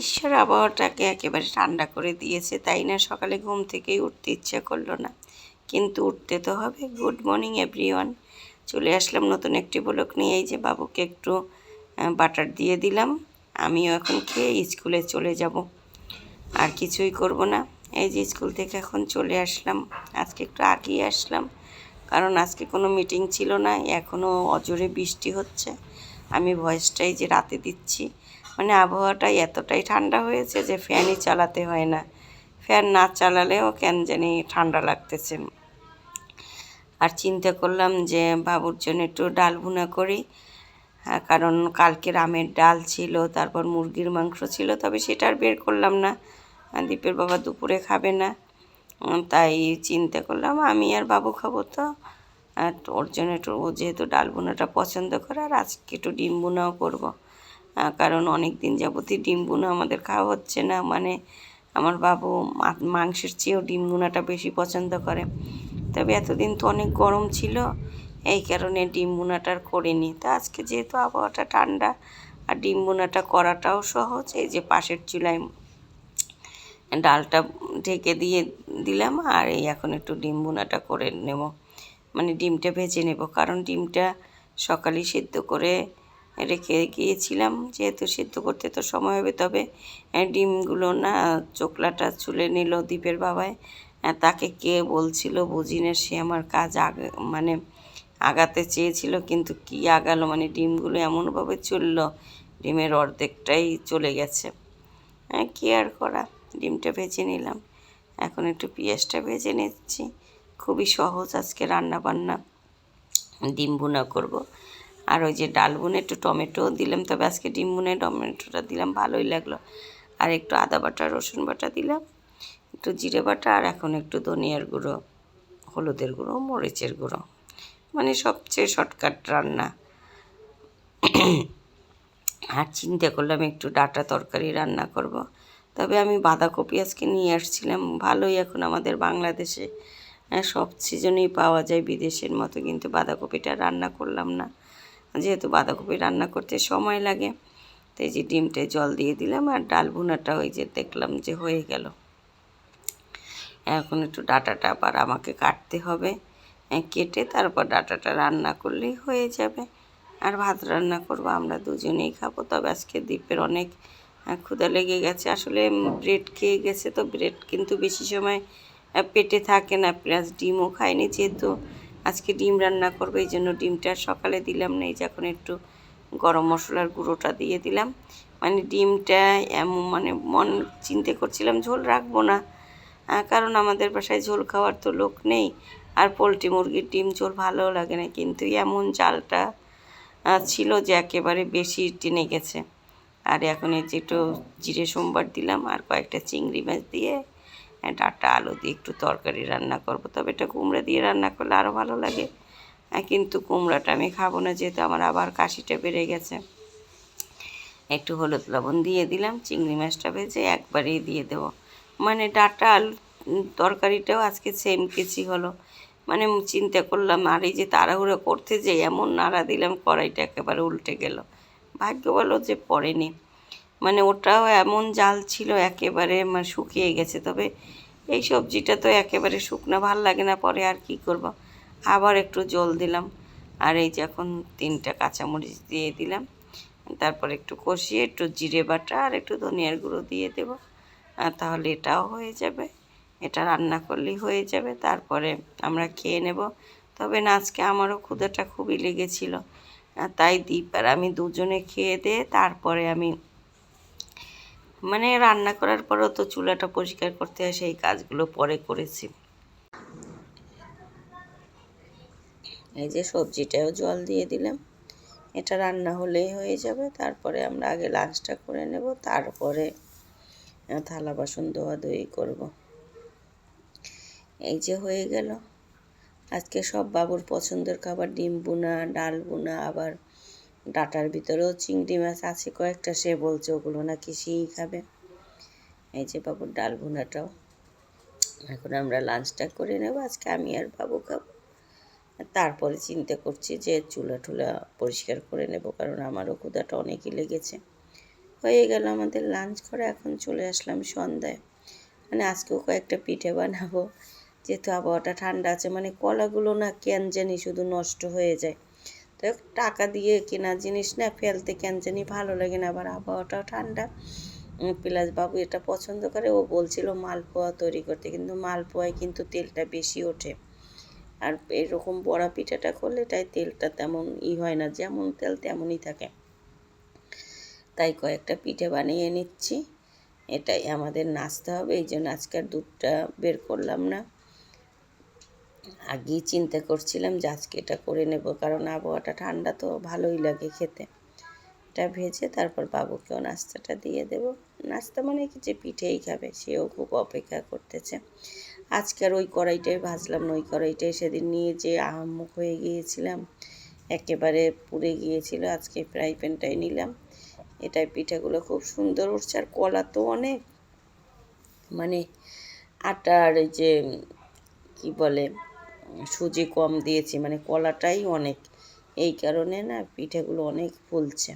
ঈশ্বর আবহাওয়াটাকে একেবারে ঠান্ডা করে দিয়েছে, তাই না? সকালে ঘুম থেকেই উঠতে ইচ্ছা করল না। কিন্তু উঠতে তো হবে। Good morning, everyone. চলে আসলাম নতুন একটি ব্লক নিয়ে। এই যে বাবুকে একটু বাটার দিয়ে দিলাম। আমিও এখন খেয়ে স্কুলে চলে যাব। আর কিছুই করব না। এই যে স্কুল থেকে এখন চলে আসলাম। আজকে একটু আগেই আসলাম। কারণ আজকে কোনো মিটিং ছিল না। এখনও অজোরে বৃষ্টি হচ্ছে। আমি ভয়েসটাই যে রাতে দিচ্ছি। মানে আবহাওয়াটা এতটাই ঠান্ডা হয়েছে যে ফ্যানই চালাতে হয় না। ফ্যান না চালালেও কেন জানি ঠান্ডা লাগতেছে। আর চিন্তা করলাম যে বাবুর জন্য একটু ডাল ভুনা করি। কারণ কালকে রামের ডাল ছিল, তারপর মুরগির মাংস ছিল, তবে সেটা আর বের করলাম না। দীপের বাবা দুপুরে খাবে না। তাই চিন্তা করলাম আমি আর বাবু খাব তো। ওর জন্য একটু, ও যেহেতু ডাল বোনাটা পছন্দ করে, আর আজকে একটু ডিম বোনাও করব। কারণ অনেক দিন যাবতই ডিম বোনা আমাদের খাওয়া হচ্ছে না। মানে আমার বাবু মাংসের চেয়েও ডিম বোনাটা বেশি পছন্দ করে। তবে এতদিন তো অনেক গরম ছিল, এই কারণে ডিম বোনাটা আর করিনি। তা আজকে যেহেতু আবহাওয়াটা ঠান্ডা, আর ডিম বোনাটা করাটাও সহজ, এই যে পাশের চুলায় ডালটা ঢেকে দিয়ে দিলাম, আর এই এখন একটু ডিম বোনাটা করে নেব। মানে ডিমটা ভেজে নেব, কারণ ডিমটা সকালেই সেদ্ধ করে রেখে গিয়েছিলাম। যেহেতু সেদ্ধ করতে তো সময় হবে, তবে ডিমগুলো না চোকলাটা চুলে নিল দ্বীপের বাবায়। তাকে কে বলছিল বুঝি না, সে আমার কাজ আগে মানে আগাতে চেয়েছিল, কিন্তু কি আগালো? মানে ডিমগুলো এমনভাবে চলল, ডিমের অর্ধেকটাই চলে গেছে। হ্যাঁ কি আর করা? ডিমটা ভেজে নিলাম। এখন একটু পেঁয়াজটা ভেজে নিচ্ছি। খুবই সহজ আজকে রান্না বান্না ডিম ভুনা করব। আর ওই যে ডাল বুনে একটু টমেটো দিলাম, তবে আজকে ডিম বুনে টমেটোটা দিলাম, ভালোই লাগল। আর একটু আদা বাটা, রসুন বাটা দিলাম, একটু জিরে বাটা, আর এখন একটু ধনিয়ার গুঁড়ো, হলুদের গুঁড়ো, মরিচের গুঁড়ো। মানে সবচেয়ে শর্টকাট রান্না। আর চিন্তা করলাম একটু ডাটা তরকারি রান্না করব। তবে আমি বাঁধাকপি আজকে নিয়ে আসছিলাম, ভালোই এখন আমাদের বাংলাদেশে সব সিজনেই পাওয়া যায় বিদেশের মতো, কিন্তু বাঁধাকপিটা রান্না করলাম না। যেহেতু বাঁধাকপি রান্না করতে সময় লাগে তো এই যে ডিমটে জল দিয়ে দিলাম আর ডাল ভুনাটা ওই যে দেখলাম যে হয়ে গেল। এখন একটু ডাটাটা আবার আমাকে কাটতে হবে হ্যাঁ, কেটে তারপর ডাটাটা রান্না করলেই হয়ে যাবে। আর ভাত রান্না করব আমরা দুজনেই খাব তবে আজকে দ্বীপের অনেক আহ, ক্ষুধা লেগে গেছে। আসলে ব্রেড খেয়ে গেছে তো ব্রেড কিন্তু বেশি সময় পেটে থাকে না প্লাস ডিমও খায়নি যেহেতু। আজকে ডিম রান্না করব, এই জন্য ডিমটা সকালে দিলাম না, এই যে এখন একটু গরম মশলার গুঁড়োটা দিয়ে দিলাম। মানে ডিমটা এমন মানে মন চিন্তা করছিলাম ঝোল রাখব না কারণ আমাদের বাসায় ঝোল খাওয়ার তো লোক নেই, আর পোলট্রি মুরগির ডিম ঝোল ভালোও লাগে না, কিন্তু এমন চালটা ছিল যে একেবারে বেশি টেনে গেছে। আর এখন এই যে একটু জিরে সোমবার দিলাম, আর কয়েকটা চিংড়ি মাছ দিয়ে ডাঁটা আলু দিয়ে একটু তরকারি রান্না করব। তবে এটা কুমড়া দিয়ে রান্না করলে আরও ভালো লাগে। আহ, কিন্তু কুমড়াটা আমি খাব না যেহেতু আমার আবার কাশিটা বেড়ে গেছে। একটু হলুদ লবণ দিয়ে দিলাম চিংড়ি মাছটা ভেজে একবারেই দিয়ে দেবো। মানে ডাঁটা আলু তরকারিটাও আজকে সেম কেচি হলো। মানে চিন্তা করলাম আর এই যে তাড়াহুড়ো করতে যে এমন নাড়া দিলাম কড়াইটা একেবারে উল্টে গেল। ভাগ্য বলো যে পড়েনি। মানে ওটাও এমন জাল ছিল একেবারে মানে শুকিয়ে গেছে। তবে এই সবজিটা তো একেবারে শুকনো, ভালো লাগে না, পরে আর কি করব। আবার একটু জল দিলাম। আর এই যে এখন তিনটা কাঁচামরিচ দিয়ে দিলাম। তারপর একটু কষিয়ে একটু জিরে বাটা আর একটু ধনিয়ার গুঁড়ো দিয়ে দেবো। আর তাহলে এটাও হয়ে যাবে। এটা রান্না করলেই হয়ে যাবে। তারপরে আমরা খেয়ে নেব। তবে না, আজকে আমারও ক্ষুধাটা খুবই লেগেছিল। তাই দীপ আর আমি দুজনে খেয়ে দিয়ে তারপরে আমি মানে রান্না করার পরও তো চুলাটা পরিষ্কার করতে হয়, সেই কাজগুলো পরে করেছি। এই যে সবজিটাও জল দিয়ে দিলাম। এটা রান্না হলেই হয়ে যাবে, তারপরে আমরা আগে লাঞ্চটা করে নেব, তারপরে থালা বাসন ধোয়া ধুয়ি করব। এই যে হয়ে গেল। আজকে সব বাবুর পছন্দের খাবার ডিম বুনা ডাল বুনা আবার ডাটার ভিতরেও চিংড়ি মাছ আছে, কয়েকটা সে বলছে ওগুলো নাকি সেই খাবে। এই যে বাবুর ডাল ভুনাটাও। এখন আমরা লাঞ্চটা করে নেব, আজকে আমি আর বাবু খাব। তারপরে চিন্তা করছি যে চুলা টুলা পরিষ্কার করে নেব, কারণ আমারও ক্ষুদাটা অনেকই লেগেছে। হয়ে গেল আমাদের লাঞ্চ করে, এখন চলে আসলাম সন্ধ্যায়। মানে আজকেও কয়েকটা পিঠে বানাবো, যেহেতু আবহাওয়াটা ঠান্ডা আছে মানে কলাগুলো না কেন জানি শুধু নষ্ট হয়ে যায়। তো টাকা দিয়ে কেনা জিনিস না ফেলতে কেন জানি ভালো লাগে না। আবার আবহাওয়াটাও ঠান্ডা। প্লাস বাবু এটা পছন্দ করে। ও বলছিল মালপোয়া তৈরি করতে, কিন্তু মালপোয়ায় কিন্তু তেলটা বেশি ওঠে। আর এরকম বড়া পিঠাটা করলে তাই তেলটা তেমন ই হয় না, যেমন তেল তেমনই থাকে। তাই কয়েকটা পিঠে বানিয়ে নিচ্ছি। এটাই আমাদের নাচতে হবে, এই জন্য আজকের দুধটা বের করলাম না। আগেই চিন্তা করছিলাম যে আজকে এটা করে নেব, কারণ আবহাওয়াটা ঠান্ডা তো ভালোই লাগে খেতে। এটা ভেজে তারপর বাবুকেও নাস্তাটা দিয়ে দেব। নাস্তা মানে কি যে পিঠেই খাবে, সেও খুব অপেক্ষা করতেছে। আজকে আর ওই কড়াইটাই ভাজলাম না ওই কড়াইটাই সেদিন নিয়ে যে আহাম্মুখ হয়ে গিয়েছিলাম, একেবারে পুড়ে গিয়েছিল, আজকে ফ্রাই প্যানটাই নিলাম। এটাই পিঠাগুলো খুব সুন্দর উঠছে আর কলা তো অনেক। মানে আটার যে, কি বলে সুজি কম দিয়েছি মানে কলাটাই অনেক। এই কারণে না পিঠেগুলো অনেক ফুলছে।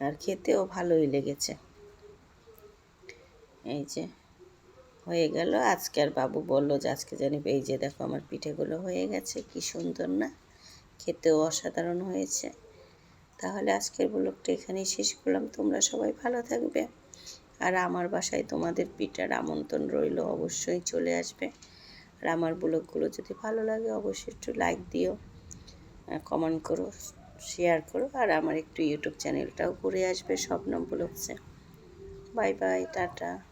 আর খেতেও ভালোই লেগেছে। এই যে, হয়ে গেল। আজকে আর বাবু বলল যে, আজকে জানি এই যে দেখো আমার পিঠেগুলো হয়ে গেছে, কি সুন্দর না। খেতেও অসাধারণ হয়েছে। তাহলে আজকের ব্লগটা এখানেই শেষ করলাম। তোমরা সবাই ভালো থাকবে। আর আমার বাসায় তোমাদের পিঠার আমন্ত্রণ রইল, অবশ্যই চলে আসবে। আর আমার ব্লগগুলো যদি ভালো লাগে, অবশ্যই একটু লাইক দিও কমেন্ট করো শেয়ার করো, আর আমার একটু ইউটিউব চ্যানেলটাও ঘুরে আসবে স্বপ্ন ব্লগসে। Bye bye tata.